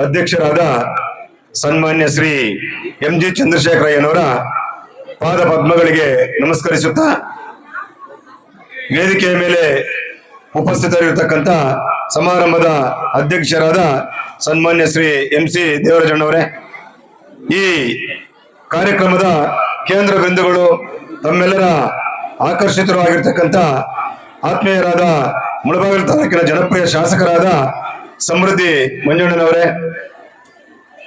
ಅಧ್ಯಕ್ಷರಾದ ಸನ್ಮಾನ್ಯ Shri M G ಚಂದ್ರಶೇಖರಯ್ಯನವರ ಪಾದ ಪದ್ಮಗಳಿಗೆ ನಮಸ್ಕರಿಸುತ್ತಾ ವೇದಿಕೆಯ ಮೇಲೆ ಉಪಸ್ಥಿತರಿರತಕ್ಕಂತ ಸಮಾರಂಭದ ಅಧ್ಯಕ್ಷರಾದ ಸನ್ಮಾನ್ಯ ಶ್ರೀ ಎಂ ಸಿ ದೇವರಾಜಣ್ಣವರೇ, ಈ ಕಾರ್ಯಕ್ರಮದ ಕೇಂದ್ರ ಬಿಂದುಗಳು ತಮ್ಮೆಲ್ಲರ ಆಕರ್ಷಿತರು ಆಗಿರ್ತಕ್ಕಂಥ ಆತ್ಮೀಯರಾದ ಮುಳಬಾಗಿಲು ತಾಲೂಕಿನ ಜನಪ್ರಿಯ ಶಾಸಕರಾದ ಸಮೃದ್ಧಿ ಮಂಜಣ್ಣನವರೇ.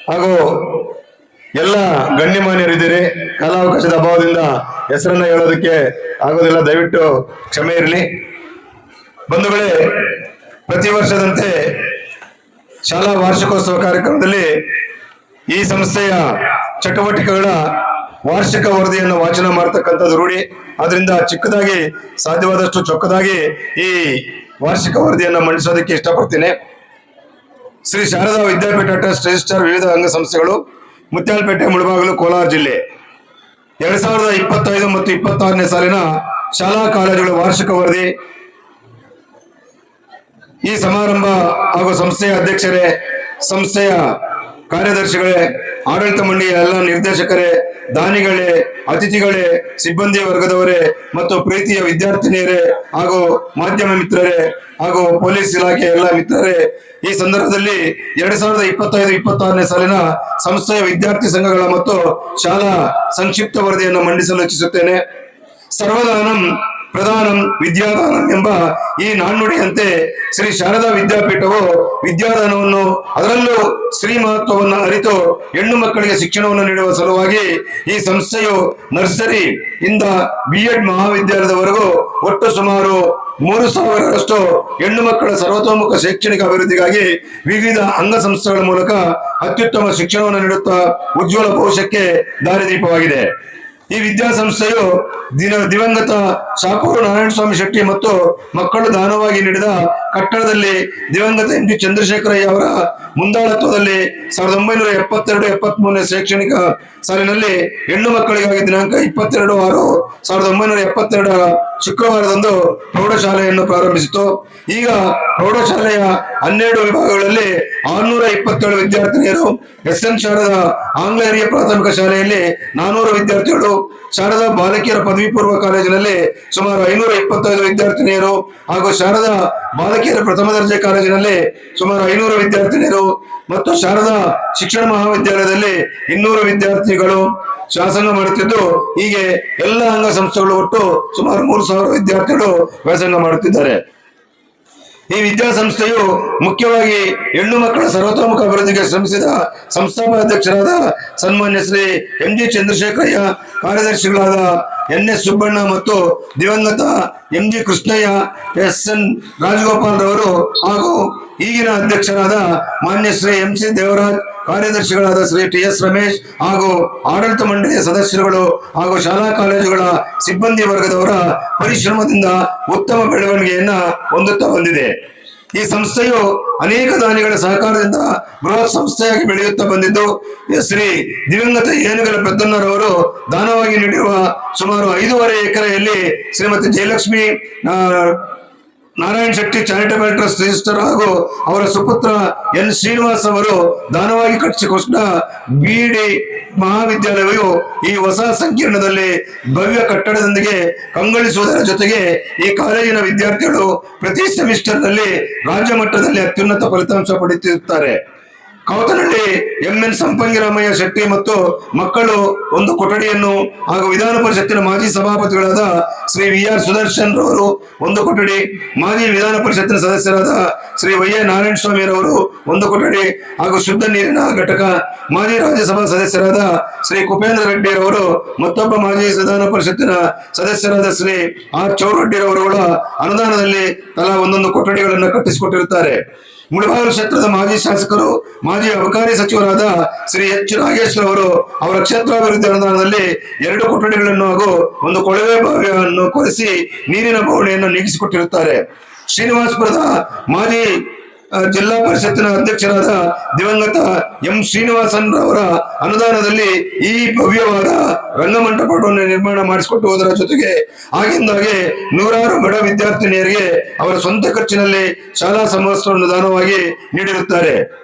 ಹಾಗೂ ಎಲ್ಲ ಗಣ್ಯಮಾನ್ಯರಿದ್ದೀರಿ ಕಾಲಾವಕಾಶದ ಅಭಾವದಿಂದ ಹೆಸರನ್ನ ಹೇಳೋದಕ್ಕೆ ಆಗೋದಿಲ್ಲ. ದಯವಿಟ್ಟು ಕ್ಷಮೆ ಇರಲಿ. ಬಂಧುಗಳೇ, ಪ್ರತಿ ವರ್ಷದಂತೆ ಶಾಲಾ ವಾರ್ಷಿಕೋತ್ಸವ ಕಾರ್ಯಕ್ರಮದಲ್ಲಿ ಈ ಸಂಸ್ಥೆಯ ಚಟುವಟಿಕೆಗಳ ವಾರ್ಷಿಕ ವರದಿಯನ್ನು ವಾಚನ ಮಾಡತಕ್ಕಂಥದ್ದು ರೂಢಿ. ಅದರಿಂದ ಚಿಕ್ಕದಾಗಿ ಸಾಧ್ಯವಾದಷ್ಟು ಚೊಕ್ಕದಾಗಿ ಈ ವಾರ್ಷಿಕ ವರದಿಯನ್ನು ಮಂಡಿಸೋದಕ್ಕೆ ಇಷ್ಟಪಡ್ತೀನಿ. ಶ್ರೀ ಶಾರದಾ ವಿದ್ಯಾಪೀಠ ಟ್ರಸ್ಟ್ ರಿಜಿಸ್ಟರ್ ವಿವಿಧ ಅಂಗಸಂಸ್ಥೆಗಳು, ಮುತ್ಯಾಲಪೇಟೆ, ಮುಳಬಾಗಿಲು, ಕೋಲಾರ ಜಿಲ್ಲೆ. ಎರಡ್ ಸಾವಿರದ ಇಪ್ಪತ್ತೈದು ಮತ್ತು ಇಪ್ಪತ್ತಾರನೇ ಸಾಲಿನ ಶಾಲಾ ಕಾಲೇಜುಗಳ ವಾರ್ಷಿಕ ವರದಿ. ಈ ಸಮಾರಂಭ ಹಾಗೂ ಸಂಸ್ಥೆಯ ಅಧ್ಯಕ್ಷರೇ ಸಂಸ್ಥೆಯ ಕಾರ್ಯದರ್ಶಿಗಳೇ, ಆಡಳಿತ ಮಂಡಳಿಯ ಎಲ್ಲ ನಿರ್ದೇಶಕರೇ, ದಾನಿಗಳೇ, ಅತಿಥಿಗಳೇ, ಸಿಬ್ಬಂದಿ ವರ್ಗದವರೇ ಮತ್ತು ಪ್ರೀತಿಯ ವಿದ್ಯಾರ್ಥಿನಿಯರೇ ಹಾಗೂ ಮಾಧ್ಯಮ ಮಿತ್ರರೇ ಹಾಗೂ ಪೊಲೀಸ್ ಇಲಾಖೆ ಎಲ್ಲ ಮಿತ್ರರೇ, ಈ ಸಂದರ್ಭದಲ್ಲಿ ಎರಡ್ ಸಾವಿರದ ಇಪ್ಪತ್ತೈದು, ಇಪ್ಪತ್ತಾರನೇ ಸಾಲಿನ ಸಂಸ್ಥೆಯ ವಿದ್ಯಾರ್ಥಿ ಸಂಘಗಳ ಮತ್ತು ಶಾಲಾ ಸಂಕ್ಷಿಪ್ತ ವರದಿಯನ್ನು ಮಂಡಿಸಲು ಇಚ್ಛಿಸುತ್ತೇನೆ. ಸರ್ವದಾನಂ ಪ್ರಧಾನಂ ವಿದ್ಯಾದಾನಂ ಎಂಬ ಈ ನಾಣ್ಣುಡಿಯಂತೆ ಶ್ರೀ ಶಾರದಾ ವಿದ್ಯಾಪೀಠವು ವಿದ್ಯಾದಾನವನ್ನು ಅದರಲ್ಲೂ ಶ್ರೀ ಮಹತ್ವವನ್ನು ಅರಿತು ಹೆಣ್ಣು ಮಕ್ಕಳಿಗೆ ಶಿಕ್ಷಣವನ್ನು ನೀಡುವ ಸಲುವಾಗಿ ಈ ಸಂಸ್ಥೆಯು ನರ್ಸರಿ ಇಂದ ಬಿ ಎಡ್ ಮಹಾವಿದ್ಯಾಲಯದವರೆಗೂ ಒಟ್ಟು ಸುಮಾರು ಮೂರು ಸಾವಿರರಷ್ಟು ಹೆಣ್ಣು ಮಕ್ಕಳ ಸರ್ವತೋಮುಖ ಶೈಕ್ಷಣಿಕ ಅಭಿವೃದ್ಧಿಗಾಗಿ ವಿವಿಧ ಅಂಗಸಂಸ್ಥೆಗಳ ಮೂಲಕ ಅತ್ಯುತ್ತಮ ಶಿಕ್ಷಣವನ್ನು ನೀಡುತ್ತಾ ಉಜ್ವಲ ಭವಿಷ್ಯಕ್ಕೆ ದಾರಿದೀಪವಾಗಿದೆ. ಈ ವಿದ್ಯಾಸಂಸ್ಥೆಯು ದಿನ ದಿವಂಗತ ಶಾಪೂರು ನಾರಾಯಣ ಸ್ವಾಮಿ ಶೆಟ್ಟಿ ಮತ್ತು ಮಕ್ಕಳು ದಾನವಾಗಿ ನೀಡಿದ ಕಟ್ಟಡದಲ್ಲಿ ದಿವಂಗತ ಎಂ ಜಿ ಚಂದ್ರಶೇಖರಯ್ಯ ಅವರ ಮುಂದಾಳತ್ವದಲ್ಲಿ ಸಾವಿರದ ಒಂಬೈನೂರ ಎಪ್ಪತ್ತೆರಡು ಎಪ್ಪತ್ತ್ ಮೂರನೇ ಶೈಕ್ಷಣಿಕ ಸಾಲಿನಲ್ಲಿ ಹೆಣ್ಣು ಮಕ್ಕಳಿಗಾಗಿ ದಿನಾಂಕ ಇಪ್ಪತ್ತೆರಡು ಆರು ಸಾವಿರದ ಒಂಬೈನೂರ ಎಪ್ಪತ್ತೆರಡರ ಶುಕ್ರವಾರದಂದು ಪ್ರೌಢಶಾಲೆಯನ್ನು ಪ್ರಾರಂಭಿಸಿತು. ಈಗ ಪ್ರೌಢಶಾಲೆಯ ಹನ್ನೆರಡು ವಿಭಾಗಗಳಲ್ಲಿ ಆರುನೂರ ಇಪ್ಪತ್ತೇಳು ವಿದ್ಯಾರ್ಥಿನಿಯರು ಎಸ್ ಎನ್ ಶಾರದಾ ಆಂಗ್ಲ ಪ್ರಾಥಮಿಕ ಶಾಲೆಯಲ್ಲಿ ನಾನೂರು ವಿದ್ಯಾರ್ಥಿಗಳು, ಶಾರದ ಬಾಲಕಿಯರ ಪದವಿ ಪೂರ್ವ ಕಾಲೇಜಿನಲ್ಲಿ ಸುಮಾರು ಐನೂರ ಇಪ್ಪತ್ತೈದು ವಿದ್ಯಾರ್ಥಿನಿಯರು ಹಾಗೂ ಶಾರದಾ ಬಾಲಕಿಯರ ಪ್ರಥಮ ದರ್ಜೆ ಕಾಲೇಜಿನಲ್ಲಿ ಸುಮಾರು ಐನೂರು ವಿದ್ಯಾರ್ಥಿನಿಯರು ಮತ್ತು ಶಾರದಾ ಶಿಕ್ಷಣ ಮಹಾವಿದ್ಯಾಲಯದಲ್ಲಿ ಇನ್ನೂರು ವಿದ್ಯಾರ್ಥಿಗಳು ಶಾಸನ ಮಾಡುತ್ತಿದ್ದು, ಹೀಗೆ ಎಲ್ಲ ಅಂಗ ಸಂಸ್ಥೆಗಳು ಒಟ್ಟು ಸುಮಾರು ಮೂರು ಸಾವಿರ ವಿದ್ಯಾರ್ಥಿಗಳು ವ್ಯಾಸಂಗ ಮಾಡುತ್ತಿದ್ದಾರೆ. ಈ ವಿದ್ಯಾಸಂಸ್ಥೆಯು ಮುಖ್ಯವಾಗಿ ಹೆಣ್ಣು ಮಕ್ಕಳ ಸರ್ವತೋಮುಖ ಅಭಿವೃದ್ಧಿಗೆ ಶ್ರಮಿಸಿದ ಸಂಸ್ಥಾಪನಾಧ್ಯಕ್ಷರಾದ ಸನ್ಮಾನ್ಯ ಶ್ರೀ ಎಂ ಜಿ ಚಂದ್ರಶೇಖರಯ್ಯ, ಕಾರ್ಯದರ್ಶಿಗಳಾದ ಎನ್ ಎಸ್ ಸುಬ್ಬಣ್ಣ ಮತ್ತು ದಿವಂಗತ M G Krishnaiah, S N Rajagopal ರವರು ಹಾಗೂ ಈಗಿನ ಅಧ್ಯಕ್ಷರಾದ ಮಾನ್ಯ ಶ್ರೀ ಎಂ ಸಿ ದೇವರಾಜ್ ಕಾರ್ಯದರ್ಶಿಗಳಾದ ಶ್ರೀ ಟಿ ಎಸ್ ರಮೇಶ್ ಹಾಗೂ ಆಡಳಿತ ಮಂಡಳಿಯ ಸದಸ್ಯರುಗಳು ಹಾಗೂ ಶಾಲಾ ಕಾಲೇಜುಗಳ ಸಿಬ್ಬಂದಿ ವರ್ಗದವರ ಪರಿಶ್ರಮದಿಂದ ಉತ್ತಮ ಬೆಳವಣಿಗೆಯನ್ನ ಹೊಂದುತ್ತಾ ಬಂದಿದೆ. ಈ ಸಂಸ್ಥೆಯು ಅನೇಕ ದಾನಿಗಳ ಸಹಕಾರದಿಂದ ಬೃಹತ್ ಸಂಸ್ಥೆಯಾಗಿ ಬೆಳೆಯುತ್ತಾ ಬಂದಿದ್ದು, ಶ್ರೀ ದಿವಂಗತ ಏನುಗಲ ಪೆದ್ದಣ್ಣರವರು ದಾನವಾಗಿ ನೀಡಿರುವ ಸುಮಾರು ಐದೂವರೆ ಎಕರೆಯಲ್ಲಿ Shrimati Jayalakshmi Narayan Shetty charitable trust register ಹಾಗೂ ಅವರ ಸುಪುತ್ರ ಎನ್ ಶ್ರೀನಿವಾಸ್ ಅವರು ದಾನವಾಗಿ ಕಟ್ಟಿಸಿಕೊಟ್ಟ ಬಿಡಿ ಮಹಾವಿದ್ಯಾಲಯವು ಈ ಹೊಸ ಸಂಕೀರ್ಣದಲ್ಲಿ ಭವ್ಯ ಕಟ್ಟಡದೊಂದಿಗೆ ಕಂಗೊಳಿಸುವುದರ ಜೊತೆಗೆ ಈ ಕಾಲೇಜಿನ ವಿದ್ಯಾರ್ಥಿಗಳು ಪ್ರತಿ ಸೆಮಿಸ್ಟರ್ನಲ್ಲಿ ರಾಜ್ಯ ಮಟ್ಟದಲ್ಲಿ ಅತ್ಯುನ್ನತ ಫಲಿತಾಂಶ ಪಡೆಯುತ್ತಿರುತ್ತಾರೆ. ಕವತನಹಳ್ಳಿ ಎಂಎನ್ ಸಂಪಂಗಿರಾಮಯ್ಯ ಶೆಟ್ಟಿ ಮತ್ತು ಮಕ್ಕಳು ಒಂದು ಕೊಠಡಿಯನ್ನು ಹಾಗೂ ವಿಧಾನ ಪರಿಷತ್ತಿನ ಮಾಜಿ ಸಭಾಪತಿಗಳಾದ ಶ್ರೀ ವಿ ಆರ್ ಸುದರ್ಶನ್ ರವರು ಒಂದು ಕೊಠಡಿ, ಮಾಜಿ ವಿಧಾನ ಪರಿಷತ್ತಿನ ಸದಸ್ಯರಾದ ಶ್ರೀ ವೈ ಎ ನಾರಾಯಣ ಸ್ವಾಮಿರವರು ಒಂದು ಕೊಠಡಿ ಹಾಗೂ ಶುದ್ಧ ನೀರಿನ ಘಟಕ ಮಾಜಿ ರಾಜ್ಯಸಭಾ ಸದಸ್ಯರಾದ ಶ್ರೀ ಕುಪೇಂದ್ರ ರೆಡ್ಡಿರವರು ಮತ್ತೊಬ್ಬ ಮಾಜಿ ವಿಧಾನ ಪರಿಷತ್ತಿನ ಸದಸ್ಯರಾದ ಶ್ರೀ ಆರ್ ಚೌರೆಡ್ಡಿರವರುಗಳ ಅನುದಾನದಲ್ಲಿ ತಲಾ ಒಂದೊಂದು ಕೊಠಡಿಗಳನ್ನು ಕಟ್ಟಿಸಿಕೊಟ್ಟಿರುತ್ತಾರೆ. ಮುಳಬಾಗಿಲು ಕ್ಷೇತ್ರದ ಮಾಜಿ ಶಾಸಕರು, ಮಾಜಿ ಅಬಕಾರಿ ಸಚಿವರಾದ ಶ್ರೀ ಎಚ್. ನಾಗೇಶ್ವರ ಅವರು ಅವರ ಕ್ಷೇತ್ರಾಭಿವೃದ್ಧಿ ಅನುದಾನದಲ್ಲಿ ಎರಡು ಕೊಠಡಿಗಳನ್ನು ಹಾಗೂ ಒಂದು ಕೊಳವೆ ಬಾವಿಯನ್ನು ಕೊರೆಸಿ ನೀರಿನ ಬವಣೆಯನ್ನು ನೀಗಿಸಿಕೊಟ್ಟಿರುತ್ತಾರೆ. ಶ್ರೀನಿವಾಸಪುರದ ಮಾಜಿ ಜಿಲ್ಲಾ ಪರಿಷತ್ತಿನ ಅಧ್ಯಕ್ಷರಾದ ದಿವಂಗತ ಎಂ ಶ್ರೀನಿವಾಸನ್ ಅವರ ಅನುದಾನದಲ್ಲಿ ಈ ಭವ್ಯವಾದ ರಂಗಮಂಟಪವನ್ನು ನಿರ್ಮಾಣ ಮಾಡಿಸಿಕೊಟ್ಟು ಹೋದರ ಜೊತೆಗೆ ಆಗಿಂದಾಗೆ ನೂರಾರು ಬಡ ವಿದ್ಯಾರ್ಥಿನಿಯರಿಗೆ ಅವರ ಸ್ವಂತ ಖರ್ಚಿನಲ್ಲಿ ಶಾಲಾ ಸಮವಸ್ತ್ರವನ್ನು ದಾನವಾಗಿ ನೀಡಿರುತ್ತಾರೆ.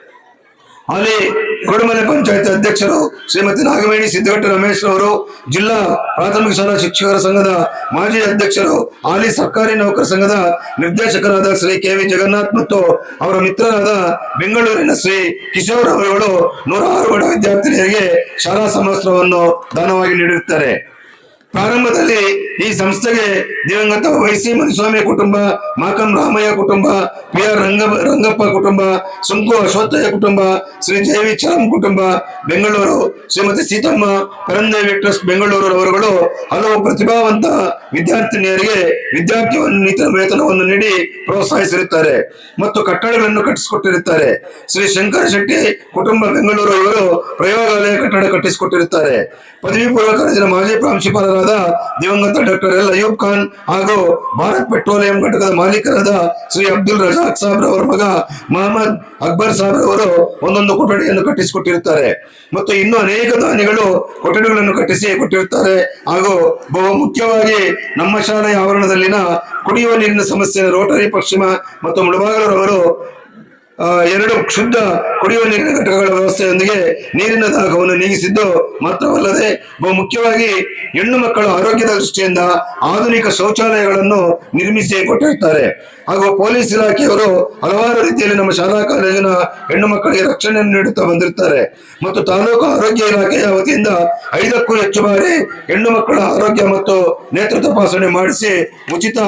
ಹಾಲಿ ಕೊಡಮಲೆ ಪಂಚಾಯತ್ ಅಧ್ಯಕ್ಷರು ಶ್ರೀಮತಿ ನಾಗವೇಣಿ ಸಿದ್ದಘಟ್ಟ ರಮೇಶ್ ಅವರು, ಜಿಲ್ಲಾ ಪ್ರಾಥಮಿಕ ಶಾಲಾ ಶಿಕ್ಷಕರ ಸಂಘದ ಮಾಜಿ ಅಧ್ಯಕ್ಷರು ಹಾಲಿ ಸರ್ಕಾರಿ ನೌಕರ ಸಂಘದ ನಿರ್ದೇಶಕರಾದ ಶ್ರೀ ಕೆ ವಿ ಜಗನ್ನಾಥ್ ಮತ್ತು ಅವರ ಮಿತ್ರರಾದ ಬೆಂಗಳೂರಿನ ಶ್ರೀ ಕಿಶೋರ್ ಅವರುಗಳು ನೂರಾರು ಬಡ ವಿದ್ಯಾರ್ಥಿನಿಯರಿಗೆ ಶಾಲಾ ಸಮವಸ್ತ್ರವನ್ನು ದಾನವಾಗಿ ನೀಡಿರುತ್ತಾರೆ. ಪ್ರಾರಂಭದಲ್ಲಿ ಈ ಸಂಸ್ಥೆಗೆ ದಿವಂಗತ ವೈಸಿ ಮುನಿಸ್ವಾಮಿ ಕುಟುಂಬ, ಮಾಕಂ ರಾಮಯ್ಯ ಕುಟುಂಬ, ಪಿ ಆರ್ ರಂಗ, ರಂಗಪ್ಪ ಕುಟುಂಬ, ಸುಂಕು ಅಶ್ವತ್ಥಯ್ಯ ಕುಟುಂಬ, ಶ್ರೀ ಜೈವಿ ಚರಂ ಕುಟುಂಬ, ಬೆಂಗಳೂರು, ಶ್ರೀಮತಿ ಸೀತಮ್ಮ, ಪರಂದೇವಿ ಟ್ರಸ್ಟ್ ಬೆಂಗಳೂರು ಅವರುಗಳು ಹಲವು ಪ್ರತಿಭಾವಂತ ವಿದ್ಯಾರ್ಥಿನಿಯರಿಗೆ ವಿದ್ಯಾರ್ಥಿ ವೇತನವನ್ನು ನೀಡಿ ಪ್ರೋತ್ಸಾಹಿಸಿರುತ್ತಾರೆ ಮತ್ತು ಕಟ್ಟಡಗಳನ್ನು ಕಟ್ಟಿಸಿಕೊಟ್ಟಿರುತ್ತಾರೆ. ಶ್ರೀ ಶಂಕರ ಶೆಟ್ಟಿ ಕುಟುಂಬ ಬೆಂಗಳೂರು ಅವರು ಪ್ರಯೋಗಾಲಯ ಕಟ್ಟಡ ಕಟ್ಟಿಸಿಕೊಟ್ಟಿರುತ್ತಾರೆ. ಪದವಿ ಪೂರ್ವ ಕಾಲೇಜಿನ ಮಾಜಿ ಪ್ರಾಂಶುಪಾಲರಾದ ದಿವಂಗತ ಡಾಕ್ಟರ್ ಎಲ್ ಅಯೂಬ್ ಖಾನ್ ಹಾಗೂ ಭಾರತ್ ಪೆಟ್ರೋಲಿಯಂ ಘಟಕದ ಮಾಲೀಕರಾದ ಶ್ರೀ ಅಬ್ದುಲ್ ರಜಾಕ್ ಸಾಬ್ರ ಅವರ ಮಗ ಮಹಮ್ಮದ್ ಅಕ್ಬರ್ ಸಾಬ್ ಅವರು ಒಂದೊಂದು ಕೊಠಡಿಯನ್ನು ಕಟ್ಟಿಸಿಕೊಟ್ಟಿರುತ್ತಾರೆ. ಮತ್ತು ಇನ್ನು ಅನೇಕ ದಾನಿಗಳು ಕೊಠಡಿಗಳನ್ನು ಕಟ್ಟಿಸಿ ಕೊಟ್ಟಿರುತ್ತಾರೆ. ಹಾಗೂ ಬಹು ಮುಖ್ಯವಾಗಿ ನಮ್ಮ ಶಾಲೆಯ ಆವರಣದಲ್ಲಿನ ಕುಡಿಯುವ ನೀರಿನ ಸಮಸ್ಯೆ ರೋಟರಿ ಪಶ್ಚಿಮ ಮತ್ತು ಮುಳಬಾಗಲರವರು ಎರಡು ಶುದ್ಧ ಕುಡಿಯುವ ನೀರಿನ ಘಟಕಗಳ ವ್ಯವಸ್ಥೆಯೊಂದಿಗೆ ನೀರಿನ ದಾಹವನ್ನು ನೀಗಿಸಿದ್ದು ಮಾತ್ರವಲ್ಲದೆ ಬಹು ಮುಖ್ಯವಾಗಿ ಹೆಣ್ಣು ಮಕ್ಕಳ ಆರೋಗ್ಯದ ದೃಷ್ಟಿಯಿಂದ ಆಧುನಿಕ ಶೌಚಾಲಯಗಳನ್ನು ನಿರ್ಮಿಸಿ ಕೊಟ್ಟಿರುತ್ತಾರೆ. ಹಾಗೂ ಪೊಲೀಸ್ ಇಲಾಖೆಯವರು ಹಲವಾರು ರೀತಿಯಲ್ಲಿ ನಮ್ಮ ಶಾಲಾ ಕಾಲೇಜಿನ ಹೆಣ್ಣು ಮಕ್ಕಳಿಗೆ ರಕ್ಷಣೆಯನ್ನು ನೀಡುತ್ತಾ ಬಂದಿರುತ್ತಾರೆ. ಮತ್ತು ತಾಲೂಕು ಆರೋಗ್ಯ ಇಲಾಖೆಯ ವತಿಯಿಂದ ಐದಕ್ಕೂ ಹೆಚ್ಚು ಬಾರಿ ಹೆಣ್ಣು ಮಕ್ಕಳ ಆರೋಗ್ಯ ಮತ್ತು ನೇತೃತ್ವ ತಪಾಸಣೆ ಮಾಡಿಸಿ ಉಚಿತ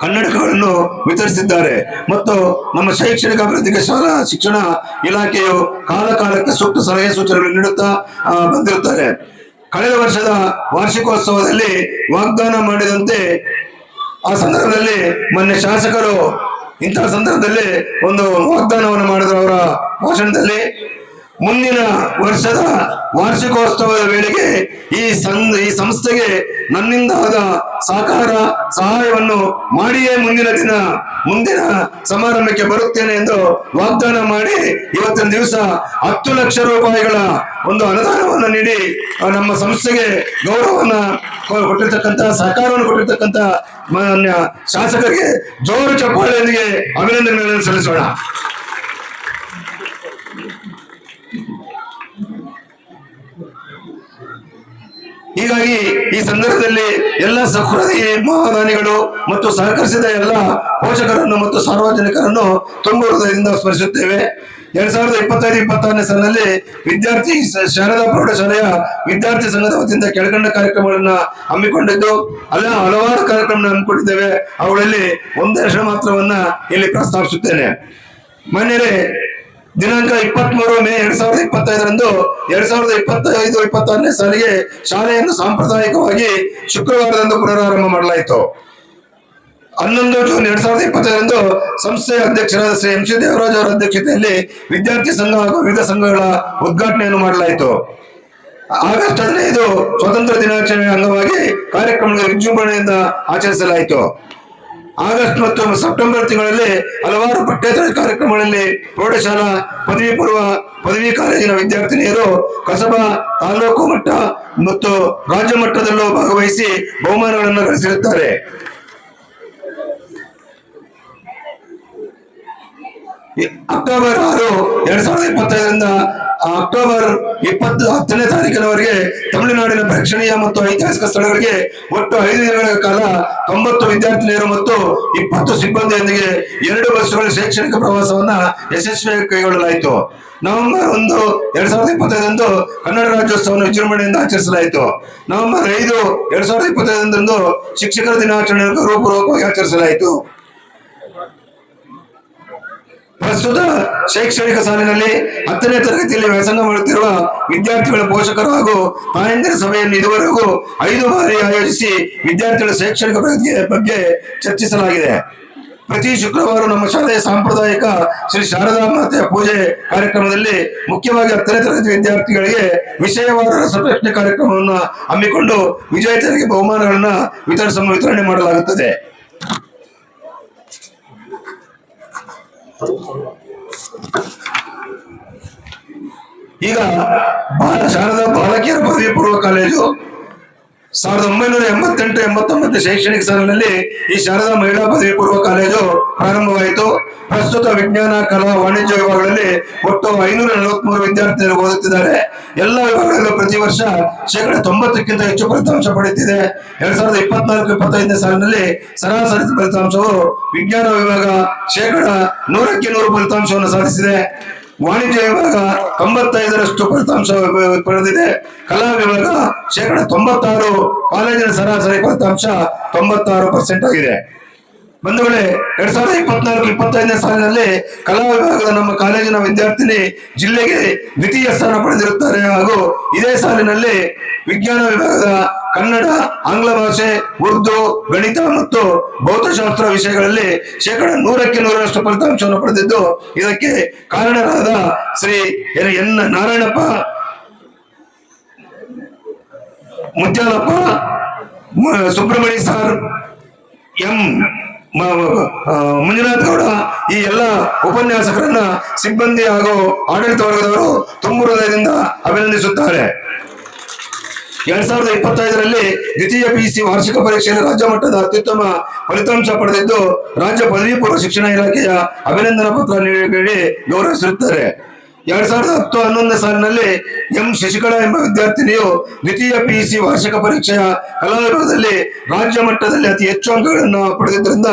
ಕನ್ನಡಕಗಳನ್ನು ವಿತರಿಸಿದ್ದಾರೆ. ಮತ್ತು ನಮ್ಮ ಶೈಕ್ಷಣಿಕ ಅಭಿವೃದ್ಧಿಗೆ ಶಾಲಾ ಶಿಕ್ಷಣ ಇಲಾಖೆಯು ಕಾಲ ಕಾಲಕ್ಕೆ ಸೂಕ್ತ ಸಲಹೆ ಸೂಚನೆಗಳನ್ನು ನೀಡುತ್ತಾ ಬಂದಿರುತ್ತಾರೆ. ಕಳೆದ ವರ್ಷದ ವಾರ್ಷಿಕೋತ್ಸವದಲ್ಲಿ ವಾಗ್ದಾನ ಮಾಡಿದಂತೆ ಆ ಸಂದರ್ಭದಲ್ಲಿ ಮೊನ್ನೆ ಶಾಸಕರು ಇಂತಹ ಸಂದರ್ಭದಲ್ಲಿ ಒಂದು ವಾಗ್ದಾನವನ್ನು ಮಾಡಿದ್ರು ಅವರ ಭಾಷಣದಲ್ಲಿ. ಮುಂದಿನ ವರ್ಷದ ವಾರ್ಷಿಕೋತ್ಸವದ ವೇಳೆಗೆ ಈ ಸಂ, ಈ ಸಂಸ್ಥೆಗೆ ನನ್ನಿಂದ ಆದ ಸಹಕಾರ, ಸಹಾಯವನ್ನು ಮಾಡಿಯೇ ಮುಂದಿನ ದಿನ, ಮುಂದಿನ ಸಮಾರಂಭಕ್ಕೆ ಬರುತ್ತೇನೆ ಎಂದು ವಾಗ್ದಾನ ಮಾಡಿ ಇವತ್ತಿನ ದಿವಸ ಹತ್ತು ಲಕ್ಷ ರೂಪಾಯಿಗಳ ಒಂದು ಅನುದಾನವನ್ನು ನೀಡಿ ನಮ್ಮ ಸಂಸ್ಥೆಗೆ ಗೌರವವನ್ನು ಕೊಟ್ಟಿರ್ತಕ್ಕಂಥ, ಸಹಕಾರವನ್ನು ಕೊಟ್ಟಿರ್ತಕ್ಕಂಥ ಶಾಸಕರಿಗೆ ಜೋರು ಚಪ್ಪಾಳೆಯೊಂದಿಗೆ ಅಭಿನಂದನೆಗಳನ್ನು ಸಲ್ಲಿಸೋಣ. ಹೀಗಾಗಿ ಈ ಸಂದರ್ಭದಲ್ಲಿ ಎಲ್ಲ ಸಹೃದಯ ಮಹಾದಾನಿಗಳು ಮತ್ತು ಸಹಕರಿಸಿದ ಎಲ್ಲ ಪೋಷಕರನ್ನು ಮತ್ತು ಸಾರ್ವಜನಿಕರನ್ನು ತುಂಬ ಹೃದಯದಿಂದ ಸ್ಮರಿಸುತ್ತೇವೆ. ಎರಡ್ ಸಾವಿರದ ಇಪ್ಪತ್ತೈದು, ಇಪ್ಪತ್ತಾರನೇ ಸಾಲಿನಲ್ಲಿ ವಿದ್ಯಾರ್ಥಿ ಶಾರದಾ ಪ್ರೌಢಶಾಲೆಯ ವಿದ್ಯಾರ್ಥಿ ಸಂಘದ ವತಿಯಿಂದ ಕೆಳಕಂಡ ಕಾರ್ಯಕ್ರಮಗಳನ್ನ ಹಮ್ಮಿಕೊಂಡಿದ್ದು, ಅಲ್ಲ ಹಲವಾರು ಕಾರ್ಯಕ್ರಮ ಹಮ್ಮಿಕೊಂಡಿದ್ದೇವೆ. ಅವುಗಳಲ್ಲಿ ಒಂದಷ್ಟು ಮಾತ್ರವನ್ನ ಇಲ್ಲಿ ಪ್ರಸ್ತಾಪಿಸುತ್ತೇನೆ. ಮನೆಯೇ ದಿನಾಂಕ ಇಪ್ಪತ್ತ್ ಮೂರು ಮೇ ಎರಡ್ ಸಾವಿರದ ಇಪ್ಪತ್ತೈದರಂದು ಎರಡ್ ಸಾವಿರದ ಇಪ್ಪತ್ತೈದು ಇಪ್ಪತ್ತಾರನೇ ಸಾಲಿಗೆ ಶಾಲೆಯನ್ನು ಸಾಂಪ್ರದಾಯಿಕವಾಗಿ ಶುಕ್ರವಾರದಂದು ಪುನರಾರಂಭ ಮಾಡಲಾಯಿತು. ಹನ್ನೊಂದು ಜೂನ್ ಎರಡ್ ಸಾವಿರದ ಇಪ್ಪತ್ತೈದರಂದು ಸಂಸ್ಥೆಯ ಅಧ್ಯಕ್ಷರಾದ ಶ್ರೀ ಎಂ ಸಿ ದೇವರಾಜ್ ಅವರ ಅಧ್ಯಕ್ಷತೆಯಲ್ಲಿ ವಿದ್ಯಾರ್ಥಿ ಸಂಘ ಹಾಗೂ ವಿವಿಧ ಸಂಘಗಳ ಉದ್ಘಾಟನೆಯನ್ನು ಮಾಡಲಾಯಿತು. ಆಗಸ್ಟ್ ಹದಿನೈದು ಸ್ವಾತಂತ್ರ್ಯ ದಿನಾಚರಣೆಯ ಅಂಗವಾಗಿ ಕಾರ್ಯಕ್ರಮಗಳ ವಿಜೃಂಭಣೆಯಿಂದ ಆಚರಿಸಲಾಯಿತು. ಆಗಸ್ಟ್ ಮತ್ತು ಸೆಪ್ಟೆಂಬರ್ ತಿಂಗಳಲ್ಲಿ ಹಲವಾರು ಪಠ್ಯೇತರ ಕಾರ್ಯಕ್ರಮಗಳಲ್ಲಿ ಪ್ರೌಢಶಾಲಾ ಪದವಿ ಪೂರ್ವ ಪದವಿ ಕಾಲೇಜಿನ ವಿದ್ಯಾರ್ಥಿನಿಯರು ಕಸಬಾ, ತಾಲೂಕು ಮಟ್ಟ ಮತ್ತು ರಾಜ್ಯ ಮಟ್ಟದಲ್ಲೂ ಭಾಗವಹಿಸಿ ಬಹುಮಾನಗಳನ್ನು ಗಳಿಸಿರುತ್ತಾರೆ. ಅಕ್ಟೋಬರ್ ಆರು ಎರಡ್ ಸಾವಿರದ ಇಪ್ಪತ್ತೈದರಿಂದ ಅಕ್ಟೋಬರ್ ಇಪ್ಪತ್ತು ಹತ್ತನೇ ತಾರೀಕಿನವರೆಗೆ ತಮಿಳುನಾಡಿನ ಪ್ರೇಕ್ಷಣೀಯ ಮತ್ತು ಐತಿಹಾಸಿಕ ಸ್ಥಳಗಳಿಗೆ ಒಟ್ಟು ಐದು ದಿನಗಳ ಕಾಲ ತೊಂಬತ್ತು ವಿದ್ಯಾರ್ಥಿನಿಯರು ಮತ್ತು ಇಪ್ಪತ್ತು ಸಿಬ್ಬಂದಿಯೊಂದಿಗೆ ಎರಡು ವರ್ಷಗಳ ಶೈಕ್ಷಣಿಕ ಪ್ರವಾಸವನ್ನ ಯಶಸ್ವಿಯಾಗಿ ಕೈಗೊಳ್ಳಲಾಯಿತು. ನವೆಂಬರ್ ಒಂದು ಎರಡ್ ಸಾವಿರದ ಇಪ್ಪತ್ತೈದರಂದು ಕನ್ನಡ ರಾಜ್ಯೋತ್ಸವವನ್ನು ವಿಜೃಂಭಣೆಯಿಂದ ಆಚರಿಸಲಾಯಿತು. ನವೆಂಬರ್ ಐದು ಎರಡ್ ಸಾವಿರದ ಇಪ್ಪತ್ತೈದರಂದು ಶಿಕ್ಷಕರ ದಿನಾಚರಣೆಯನ್ನು ಗೌರವಪೂರ್ವಕವಾಗಿ ಆಚರಿಸಲಾಯಿತು. ಪ್ರಸ್ತುತ ಶೈಕ್ಷಣಿಕ ಸಾಲಿನಲ್ಲಿ ಹತ್ತನೇ ತರಗತಿಯಲ್ಲಿ ವ್ಯಾಸಂಗ ಮಾಡುತ್ತಿರುವ ವಿದ್ಯಾರ್ಥಿಗಳ ಪೋಷಕರು ಹಾಗೂ ತಾಯಂದಿರ ಸಭೆಯನ್ನು ಇದುವರೆಗೂ ಐದು ಬಾರಿ ಆಯೋಜಿಸಿ ವಿದ್ಯಾರ್ಥಿಗಳ ಶೈಕ್ಷಣಿಕ ಬಗ್ಗೆ ಚರ್ಚಿಸಲಾಗಿದೆ. ಪ್ರತಿ ಶುಕ್ರವಾರ ನಮ್ಮ ಶಾಲೆಯ ಸಾಂಪ್ರದಾಯಿಕ ಶ್ರೀ ಶಾರದಾ ಮಾತೆಯ ಪೂಜೆ ಕಾರ್ಯಕ್ರಮದಲ್ಲಿ ಮುಖ್ಯವಾಗಿ ಹತ್ತನೇ ತರಗತಿ ವಿದ್ಯಾರ್ಥಿಗಳಿಗೆ ವಿಷಯವಾರ ರಸಪ್ರಶ್ನೆ ಕಾರ್ಯಕ್ರಮವನ್ನು ಹಮ್ಮಿಕೊಂಡು ವಿಜೇತರಿಗೆ ಬಹುಮಾನಗಳನ್ನು ವಿತರಿಸಲು ವಿತರಣೆ ಮಾಡಲಾಗುತ್ತದೆ. ಈಗ ಬಾಲ ಶಾರದಾ ಬಾಲಕಿಯರ ಪದವಿ ಪೂರ್ವ ಕಾಲೇಜು ಸಾವಿರದ ಒಂಬೈನೂರ ಎಂಬತ್ತೆಂಟು ಎಂಬತ್ತೊಂಬತ್ತು ಶೈಕ್ಷಣಿಕ ಸಾಲಿನಲ್ಲಿ ಈ ಶಾರದಾ ಮಹಿಳಾ ಪದವಿ ಪೂರ್ವ ಕಾಲೇಜು ಪ್ರಾರಂಭವಾಯಿತು. ಪ್ರಸ್ತುತ ವಿಜ್ಞಾನ, ಕಲಾ, ವಾಣಿಜ್ಯ ವಿಭಾಗಗಳಲ್ಲಿ ಒಟ್ಟು ಐನೂರ ನಲವತ್ಮೂರು ವಿದ್ಯಾರ್ಥಿಗಳು ಓದುತ್ತಿದ್ದಾರೆ. ಎಲ್ಲ ವಿಭಾಗಗಳಲ್ಲೂ ಪ್ರತಿ ವರ್ಷ ಶೇಕಡ ತೊಂಬತ್ತಕ್ಕಿಂತ ಹೆಚ್ಚು ಫಲಿತಾಂಶ ಪಡೆಯುತ್ತಿದೆ. ಎರಡ್ ಸಾವಿರದ ಇಪ್ಪತ್ನಾಲ್ಕು, ಇಪ್ಪತ್ತೈದನೇ ಸಾಲಿನಲ್ಲಿ ಸರಾಸರಿ ಫಲಿತಾಂಶವು ವಿಜ್ಞಾನ ವಿಭಾಗ ಶೇಕಡ ನೂರಕ್ಕೆ ನೂರು ಫಲಿತಾಂಶವನ್ನು ಸಾಧಿಸಿದೆ. ವಾಣಿಜ್ಯ ವಿಭಾಗ ತೊಂಬತ್ತೈದರಷ್ಟು ಫಲಿತಾಂಶ ಪಡೆದಿದೆ. ಕಲಾ ವಿಭಾಗ ಶೇಕಡ ತೊಂಬತ್ತಾರು, ಕಾಲೇಜಿನ ಸರಾಸರಿ ಫಲಿತಾಂಶ ತೊಂಬತ್ತಾರು ಪರ್ಸೆಂಟ್ ಆಗಿದೆ. ಬಂಧುಗಳೇ, ಎರಡ್ ಸಾವಿರದ ಇಪ್ಪತ್ನಾಲ್ಕು, ಇಪ್ಪತ್ತೈದನೇ ಸಾಲಿನಲ್ಲಿ ಕಲಾ ವಿಭಾಗದ ನಮ್ಮ ಕಾಲೇಜಿನ ವಿದ್ಯಾರ್ಥಿನಿ ಜಿಲ್ಲೆಗೆ ದ್ವಿತೀಯ ಸ್ಥಾನ ಪಡೆದಿರುತ್ತಾರೆ ಹಾಗೂ ಇದೇ ಸಾಲಿನಲ್ಲಿ ವಿಜ್ಞಾನ ವಿಭಾಗದ ಕನ್ನಡ, ಆಂಗ್ಲ ಭಾಷೆ, ಉರ್ದು, ಗಣಿತ ಮತ್ತು ಭೌತಶಾಸ್ತ್ರ ವಿಷಯಗಳಲ್ಲಿ ಶೇಕಡ ನೂರಕ್ಕೆ ನೂರರಷ್ಟು ಫಲಿತಾಂಶವನ್ನು ಪಡೆದಿದ್ದು, ಇದಕ್ಕೆ ಕಾರಣರಾದ Shri N Narayanappa, Mutyalappa Subrahmanya sir, M Manjunath Gowda, ಈ ಎಲ್ಲ ಉಪನ್ಯಾಸಕರನ್ನ ಸಿಬ್ಬಂದಿ ಹಾಗೂ ಆಡಳಿತ ವರ್ಗದವರು ತುಂಬು ಹೃದಯದಿಂದ ಅಭಿನಂದಿಸುತ್ತಾರೆ. ಎರಡ್ ಸಾವಿರದ ಇಪ್ಪತ್ತೈದರಲ್ಲಿ ದ್ವಿತೀಯ ಪಿಯುಸಿ ವಾರ್ಷಿಕ ಪರೀಕ್ಷೆಯಲ್ಲಿ ರಾಜ್ಯ ಮಟ್ಟದ ಅತ್ಯುತ್ತಮ ಫಲಿತಾಂಶ ಪಡೆದಿದ್ದು, ರಾಜ್ಯ ಪದವಿ ಪೂರ್ವ ಶಿಕ್ಷಣ ಇಲಾಖೆಯ ಅಭಿನಂದನಾ ಪತ್ರ ನೀಡಿ ಗೌರವಿಸಿರುತ್ತಾರೆ. ಎರಡ್ ಸಾವಿರದ ಹತ್ತು ಹನ್ನೊಂದನೇ ಸಾಲಿನಲ್ಲಿ ಎಂ ಶಶಿಕಲಾ ಎಂಬ ವಿದ್ಯಾರ್ಥಿನಿಯು ದ್ವಿತೀಯ ಪಿಯುಸಿ ವಾರ್ಷಿಕ ಪರೀಕ್ಷೆಯ ಕಲಾ ವಿಭಾಗದಲ್ಲಿ ರಾಜ್ಯ ಮಟ್ಟದಲ್ಲಿ ಅತಿ ಹೆಚ್ಚು ಅಂಕಗಳನ್ನು ಪಡೆದಿದ್ದರಿಂದ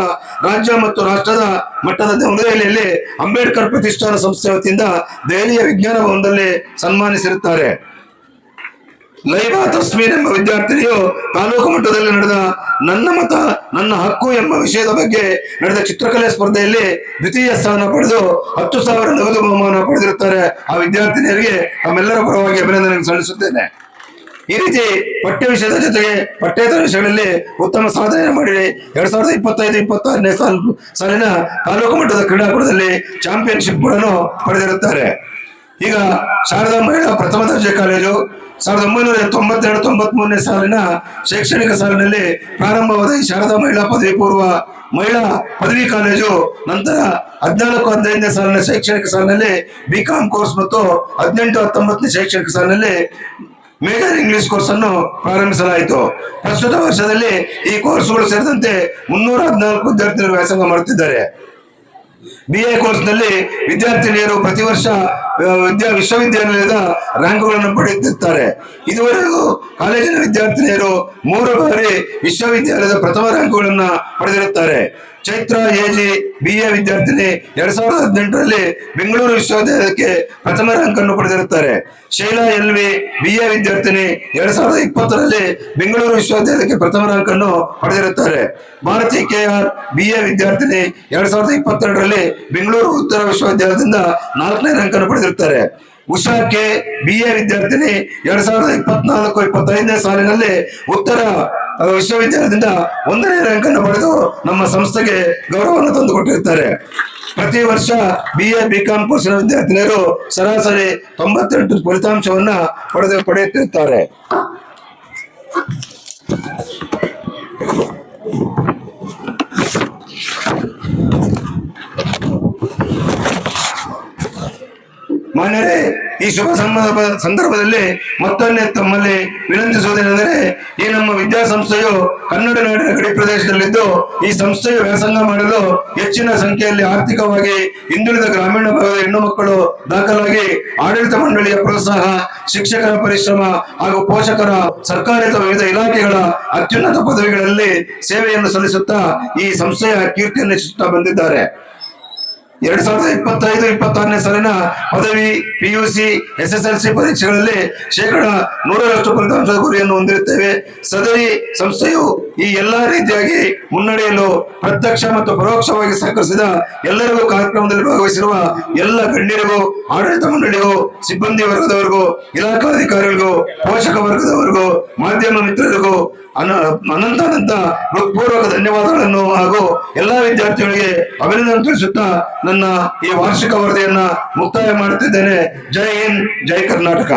ರಾಜ್ಯ ಮತ್ತು ರಾಷ್ಟ್ರದ ಮಟ್ಟದ ನವದೆಹಲಿಯಲ್ಲಿ ಅಂಬೇಡ್ಕರ್ ಪ್ರತಿಷ್ಠಾನ ಸಂಸ್ಥೆ ವತಿಯಿಂದ ದೆಹಲಿಯ ವಿಜ್ಞಾನ ಭವನದಲ್ಲಿ ಸನ್ಮಾನಿಸಿರುತ್ತಾರೆ. ಲೈಬಾ ತಸ್ಮೀನ್ ಎಂಬ ವಿದ್ಯಾರ್ಥಿನಿಯು ತಾಲೂಕು ಮಟ್ಟದಲ್ಲಿ ನಡೆದ ನನ್ನ ಮತ, ನನ್ನ ಹಕ್ಕು ಎಂಬ ವಿಷಯದ ಬಗ್ಗೆ ನಡೆದ ಚಿತ್ರಕಲೆ ಸ್ಪರ್ಧೆಯಲ್ಲಿ ದ್ವಿತೀಯ ಸ್ಥಾನ ಪಡೆದು ಹತ್ತು ಸಾವಿರ ನಗದು ಬಹುಮಾನ ಪಡೆದಿರುತ್ತಾರೆ ಆ ವಿದ್ಯಾರ್ಥಿನಿಯರಿಗೆ ತಮ್ಮೆಲ್ಲರ ಪರವಾಗಿ ಅಭಿನಂದನೆ ಸಲ್ಲಿಸುತ್ತೇನೆ. ಈ ರೀತಿ ಪಠ್ಯ ವಿಷಯದ ಜೊತೆಗೆ ಪಠ್ಯೇತರ ವಿಷಯಗಳಲ್ಲಿ ಉತ್ತಮ ಸಾಧನೆ ಮಾಡಿ ಎರಡ್ ಸಾವಿರದ ಇಪ್ಪತ್ತೈದು, ಇಪ್ಪತ್ತಾರನೇ ಸಾಲ್, ಸಾಲಿನ ತಾಲೂಕು ಮಟ್ಟದ ಕ್ರೀಡಾಕೂಟದಲ್ಲಿ ಚಾಂಪಿಯನ್ಶಿಪ್ ಕೂಡ ಪಡೆದಿರುತ್ತಾರೆ. ಈಗ ಶಾರದಾ ಮಹಿಳಾ ಪ್ರಥಮ ದರ್ಜೆ ಕಾಲೇಜು ಸಾವಿರದ ಒಂಬೈನೂರ ತೊಂಬತ್ತೆರಡು ತೊಂಬತ್ ಮೂರನೇ ಸಾಲಿನ ಶೈಕ್ಷಣಿಕ ಸಾಲಿನಲ್ಲಿ ಪ್ರಾರಂಭವಾದ ಈ ಶಾರದಾ ಮಹಿಳಾ ಪದವಿ ಪೂರ್ವ ಮಹಿಳಾ ಪದವಿ ಕಾಲೇಜು, ನಂತರ ಹದಿನಾಲ್ಕು, ಹದಿನೈದನೇ ಸಾಲಿನ ಶೈಕ್ಷಣಿಕ ಸಾಲಿನಲ್ಲಿ ಬಿ ಕಾಮ್ ಕೋರ್ಸ್ ಮತ್ತು ಹದಿನೆಂಟು, ಹತ್ತೊಂಬತ್ತನೇ ಶೈಕ್ಷಣಿಕ ಸಾಲಿನಲ್ಲಿ ಮೇಜರ್ ಇಂಗ್ಲಿಷ್ ಕೋರ್ಸ್ ಅನ್ನು ಪ್ರಾರಂಭಿಸಲಾಯಿತು. ಪ್ರಸ್ತುತ ವರ್ಷದಲ್ಲಿ ಈ ಕೋರ್ಸ್ಗಳು ಸೇರಿದಂತೆ ಮುನ್ನೂರ ಹದಿನಾಲ್ಕು ವಿದ್ಯಾರ್ಥಿಗಳು ವ್ಯಾಸಂಗ ಮಾಡುತ್ತಿದ್ದಾರೆ. ಬಿ ಎ ಕೋರ್ಸ್ನಲ್ಲಿ ವಿದ್ಯಾರ್ಥಿನಿಯರು ಪ್ರತಿ ವರ್ಷ ವಿದ್ಯಾ ವಿಶ್ವವಿದ್ಯಾನಿಲಯದ ರ್ಯಾಂಕ್ಗಳನ್ನು ಪಡೆಯುತ್ತಿರುತ್ತಾರೆ. ಇದುವರೆಗೂ ಕಾಲೇಜಿನ ವಿದ್ಯಾರ್ಥಿನಿಯರು ಮೂರು ಬಾರಿ ವಿಶ್ವವಿದ್ಯಾಲಯದ ಪ್ರಥಮ ರ್ಯಾಂಕ್ಗಳನ್ನು ಪಡೆದಿರುತ್ತಾರೆ. Chaitra A G B A ವಿದ್ಯಾರ್ಥಿನಿ ಎರಡ್ ಸಾವಿರದ ಹದಿನೆಂಟರಲ್ಲಿ ಬೆಂಗಳೂರು ವಿಶ್ವವಿದ್ಯಾಲಯಕ್ಕೆ ಪ್ರಥಮ ರ್ಯಾಂಕ್ ಅನ್ನು ಪಡೆದಿರುತ್ತಾರೆ. Shaila L V B A ವಿದ್ಯಾರ್ಥಿನಿ ಎರಡ್ ಸಾವಿರದ ಇಪ್ಪತ್ತರಲ್ಲಿ ಬೆಂಗಳೂರು ವಿಶ್ವವಿದ್ಯಾಲಯಕ್ಕೆ ಪ್ರಥಮ ರ್ಯಾಂಕ್ ಅನ್ನು ಪಡೆದಿರುತ್ತಾರೆ. Bharathi K R B A ವಿದ್ಯಾರ್ಥಿನಿ ಎರಡ್ ಸಾವಿರದ ಇಪ್ಪತ್ತೆರಡರಲ್ಲಿ ಬೆಂಗಳೂರು ಉತ್ತರ ವಿಶ್ವವಿದ್ಯಾಲಯದಿಂದ ನಾಲ್ಕನೇ ರ್ಯಾಂಕ್ ಅನ್ನು ಪಡೆದಿರುತ್ತಾರೆ. ಉಷಾ ಕೆ. ಬಿ ಎ ವಿದ್ಯಾರ್ಥಿನಿ ಎರಡ್ ಸಾವಿರದ ಇಪ್ಪತ್ನಾಲ್ಕು, ಇಪ್ಪತ್ತೈದನೇ ಸಾಲಿನಲ್ಲಿ ಉತ್ತರ ವಿಶ್ವವಿದ್ಯಾಲಯದಿಂದ ಒಂದನೇ ರ್ಯಾಂಕ್ ಅನ್ನು ಪಡೆದು ನಮ್ಮ ಸಂಸ್ಥೆಗೆ ಗೌರವವನ್ನು ತಂದುಕೊಟ್ಟಿರುತ್ತಾರೆ ಪ್ರತಿ ವರ್ಷ ಬಿ ಎ ಬಿ ಕಾಂ ವಿದ್ಯಾರ್ಥಿನಿಯರು ಸರಾಸರಿ ತೊಂಬತ್ತೆಂಟು ಫಲಿತಾಂಶವನ್ನ ಪಡೆದು, ಪಡೆಯುತ್ತಿರುತ್ತಾರೆ. ಮಾನ್ಯರೇ ಈ ಶುಭ ಸಂದರ್ಭ ಸಂದರ್ಭದಲ್ಲಿ ಮತ್ತೊಮ್ಮೆ ತಮ್ಮಲ್ಲಿ ವಿನಂತಿಸುವುದೇನೆಂದರೆ ಈ ನಮ್ಮ ವಿದ್ಯಾಸಂಸ್ಥೆಯು ಕನ್ನಡ ನಾಡಿನ ಗಡಿ ಪ್ರದೇಶದಲ್ಲಿದ್ದು, ಈ ಸಂಸ್ಥೆಯು ವ್ಯಾಸಂಗ ಮಾಡಲು ಹೆಚ್ಚಿನ ಸಂಖ್ಯೆಯಲ್ಲಿ ಆರ್ಥಿಕವಾಗಿ ಹಿಂದುಳಿದ ಗ್ರಾಮೀಣ ಭಾಗದ ಹೆಣ್ಣು ಮಕ್ಕಳು ದಾಖಲಾಗಿ ಆಡಳಿತ ಮಂಡಳಿಯ ಪ್ರೋತ್ಸಾಹ, ಶಿಕ್ಷಕರ ಪರಿಶ್ರಮ ಹಾಗೂ ಪೋಷಕರ ಸರ್ಕಾರಿತ ವಿವಿಧ ಇಲಾಖೆಗಳ ಅತ್ಯುನ್ನತ ಪದವಿಗಳಲ್ಲಿ ಸೇವೆಯನ್ನು ಸಲ್ಲಿಸುತ್ತಾ ಈ ಸಂಸ್ಥೆಯ ಕೀರ್ತಿಯನ್ನು ಹೆಚ್ಚಿಸುತ್ತಾ ಬಂದಿದ್ದಾರೆ. ಎರಡ್ ಸಾವಿರದ ಇಪ್ಪತ್ತೈದು, ಇಪ್ಪತ್ತಾರನೇ ಸಾಲಿನ ಪದವಿ PUC S S L C ಪರೀಕ್ಷೆಗಳಲ್ಲಿ ಶೇಕಡ ನೂರರಷ್ಟು ಫಲಿತಾಂಶದ ಗುರಿಯನ್ನು ಹೊಂದಿರುತ್ತೇವೆ. ಸದರಿ ಸಂಸ್ಥೆಯು ಈ ಎಲ್ಲಾ ರೀತಿಯಾಗಿ ಮುನ್ನಡೆಯಲು ಪ್ರತ್ಯಕ್ಷ ಮತ್ತು ಪರೋಕ್ಷವಾಗಿ ಸಹಕರಿಸಿದ ಎಲ್ಲರಿಗೂ ಕಾರ್ಯಕ್ರಮದಲ್ಲಿ ಭಾಗವಹಿಸಿರುವ ಎಲ್ಲ ಗಣ್ಯರಿಗೂ, ಆಡಳಿತ ಮಂಡಳಿಗೂ, ಸಿಬ್ಬಂದಿ ವರ್ಗದವರಿಗೂ, ಇಲಾಖಾಧಿಕಾರಿಗಳಿಗೂ, ಪೋಷಕ ವರ್ಗದವರಿಗೂ, ಮಾಧ್ಯಮ ಮಿತ್ರರಿಗೂ ಅನ ಅನಂತ ಅನಂತ ಹೃತ್ಪೂರ್ವಕ ಧನ್ಯವಾದಗಳನ್ನು ಹಾಗೂ ಎಲ್ಲಾ ವಿದ್ಯಾರ್ಥಿಗಳಿಗೆ ಅಭಿನಂದನೆ ತಿಳಿಸುತ್ತಾ ನನ್ನ ಈ ವಾರ್ಷಿಕ ವರದಿಯನ್ನ ಮುಕ್ತಾಯ ಮಾಡುತ್ತಿದ್ದೇನೆ. ಜೈ ಹಿಂದ್, ಜೈ ಕರ್ನಾಟಕ.